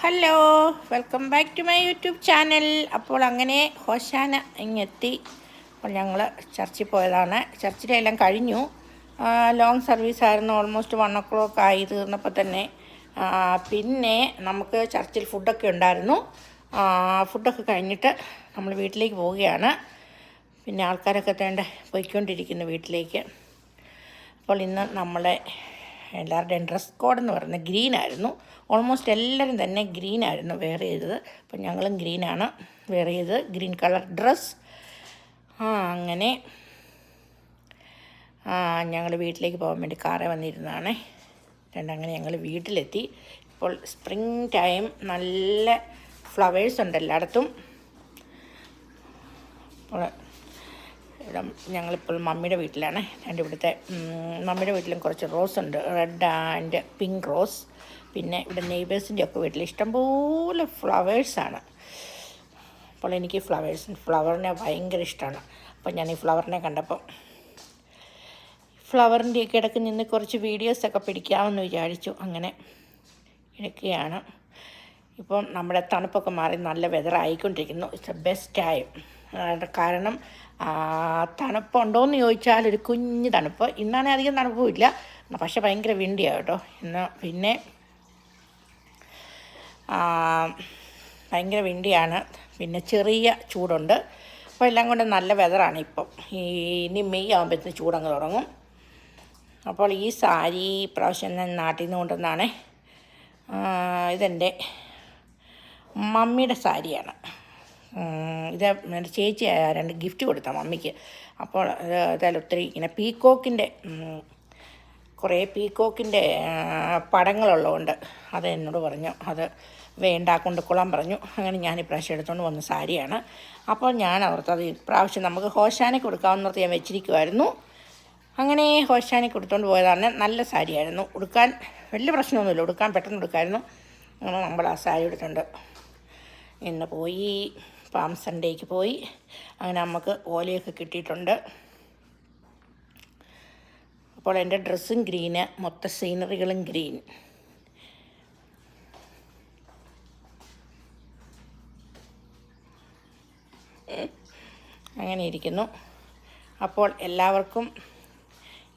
Hello welcome back to my YouTube channel അപ്പോൾ അങ്ങനെ ഹോശാന ഇങ്ങെത്തി. അപ്പോൾ ഞങ്ങൾ ചർച്ചിൽ പോയതാണ്. ചർച്ചിലെല്ലാം കഴിഞ്ഞു. ലോങ് സർവീസ് ആയിരുന്നു. ഓൾമോസ്റ്റ് വൺ ഒ ക്ലോക്ക് ആയി തീർന്നപ്പോൾ തന്നെ. പിന്നെ നമുക്ക് ചർച്ചിൽ ഫുഡൊക്കെ ഉണ്ടായിരുന്നു. ഫുഡൊക്കെ കഴിഞ്ഞിട്ട് നമ്മൾ വീട്ടിലേക്ക് പോവുകയാണ്. പിന്നെ ആൾക്കാരൊക്കെ തേണ്ട പോയിക്കൊണ്ടിരിക്കുന്നു വീട്ടിലേക്ക്. അപ്പോൾ ഇന്ന് നമ്മളെ എല്ലാവരുടെയും ഡ്രസ് കോഡ് എന്ന് പറയുന്നത് ഗ്രീൻ ആയിരുന്നു. ഓൾമോസ്റ്റ് എല്ലാവരും തന്നെ ഗ്രീൻ ആയിരുന്നു വെയർ ചെയ്തത്. അപ്പം ഞങ്ങളും ഗ്രീനാണ് വെയർ ചെയ്തത്. ഗ്രീൻ കളർ ഡ്രസ്സ് ആ അങ്ങനെ. ആ ഞങ്ങൾ വീട്ടിലേക്ക് പോകാൻ വേണ്ടി കാറേ വന്നിരുന്നതാണേ. രണ്ടങ്ങനെ ഞങ്ങൾ വീട്ടിലെത്തി. ഇപ്പോൾ സ്പ്രിങ് ടൈം നല്ല ഫ്ലവേഴ്സ് ഉണ്ട് എല്ലായിടത്തും. ഇവിടെ ഞങ്ങളിപ്പോൾ മമ്മിയുടെ വീട്ടിലാണ്. എന്റെ ഇവിടുത്തെ മമ്മിയുടെ വീട്ടിലും കുറച്ച് റോസ് ഉണ്ട്. റെഡ് ആൻഡ് പിങ്ക് റോസ് പിന്നെ ഇവിടെ നെയ്ബേഴ്സിന്റെ ഒക്കെ വീട്ടിൽ ഇഷ്ടംപോലെ ഫ്ലവേഴ്സാണ് അപ്പോൾ എനിക്ക് ഫ്ലവേഴ്സ് ഫ്ലവറിനെ ഭയങ്കര ഇഷ്ടമാണ് അപ്പോൾ ഞാൻ ഈ ഫ്ലവറിനെ കണ്ടപ്പോൾ ഫ്ലവറിന്റെയൊക്കെ ഇടയ്ക്ക് നിന്ന് കുറച്ച് വീഡിയോസൊക്കെ പിടിക്കാമെന്ന് വിചാരിച്ചു. അങ്ങനെ എടുക്കുകയാണ് ഇപ്പം നമ്മുടെ തണുപ്പൊക്കെ മാറി നല്ല വെതർ ആയിക്കൊണ്ടിരിക്കുന്നു. ഇറ്റ്സ് എ ബെസ്റ്റ് ടൈം കാരണം തണുപ്പുണ്ടോയെന്ന് ചോദിച്ചാൽ ഒരു കുഞ്ഞ് തണുപ്പ്. ഇന്നാണേ അധികം തണുപ്പുമില്ല. പക്ഷെ ഭയങ്കര വിണ്ടിയാണ് കേട്ടോ. ഇന്ന് പിന്നെ ഭയങ്കര വിണ്ടിയാണ്. പിന്നെ ചെറിയ ചൂടുണ്ട്. അപ്പോൾ എല്ലാം കൊണ്ട് നല്ല വെതറാണ് ഇപ്പം. ഈ ഇനി മെയ് ആകുമ്പോഴത്തേന് ചൂടങ്ങ് തുടങ്ങും. അപ്പോൾ ഈ സാരി പ്രാവശ്യം ഞാൻ നാട്ടിൽ നിന്ന് കൊണ്ടുവന്നാണ് ഇതെന്റെ മമ്മിയുടെ സാരിയാണ്. ഇത് എന്റെ ചേച്ചി രണ്ട് ഗിഫ്റ്റ് കൊടുത്ത മമ്മിക്ക്. അപ്പോൾ അതായത് ഒത്തിരി ഇങ്ങനെ പീക്കോക്കിന്റെ കുറേ പീക്കോക്കിന്റെ പടങ്ങളുള്ളതുകൊണ്ട് അത് എന്നോട് പറഞ്ഞു. അത് വേണ്ട കൊണ്ടുകൊള്ളാൻ പറഞ്ഞു. അങ്ങനെ ഞാൻ ഇപ്രാവശ്യം എടുത്തുകൊണ്ട് വന്ന സാരിയാണ്. അപ്പോൾ ഞാൻ ഓർത്തത് ഇപ്രാവശ്യം നമുക്ക് ഹോശാനെ കൊടുക്കാമെന്നോർത്ത് ഞാൻ വെച്ചിരിക്കുമായിരുന്നു അങ്ങനെ ഹോശാനി കൊടുത്തുകൊണ്ട് പോയതാണ്. നല്ല സാരിയായിരുന്നു. ഉടുക്കാൻ വലിയ പ്രശ്നമൊന്നുമില്ല. ഉടുക്കാൻ പെട്ടെന്ന് ഉടുക്കായിരുന്നു. അങ്ങനെ നമ്മൾ ആ സാരി എടുത്തിട്ടുണ്ട് ഇന്ന് പോയി. പാം സൺഡേക്ക് പോയി. അങ്ങനെ നമുക്ക് ഓലയൊക്കെ കിട്ടിയിട്ടുണ്ട്. അപ്പോൾ എന്റെ ഡ്രസ്സും ഗ്രീന് മൊത്ത സീനറികളും ഗ്രീൻ. അങ്ങനെ ഇരിക്കുന്നു. അപ്പോൾ എല്ലാവർക്കും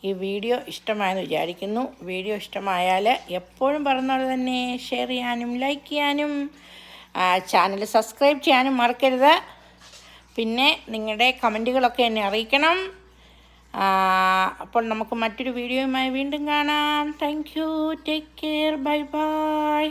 ഈ വീഡിയോ ഇഷ്ടമായെന്ന് വിചാരിക്കുന്നു. വീഡിയോ ഇഷ്ടമായാൽ എപ്പോഴും പറഞ്ഞ പോലെ തന്നെ ഷെയർ ചെയ്യാനും ലൈക്ക് ചെയ്യാനും ചാനൽ സബ്സ്ക്രൈബ് ചെയ്യാനും മറക്കരുത്. പിന്നെ നിങ്ങളുടെ കമന്റുകളൊക്കെ എന്നെ അറിയിക്കണം. അപ്പോൾ നമുക്ക് മറ്റൊരു വീഡിയോയുമായി വീണ്ടും കാണാം. Thank you take care bye bye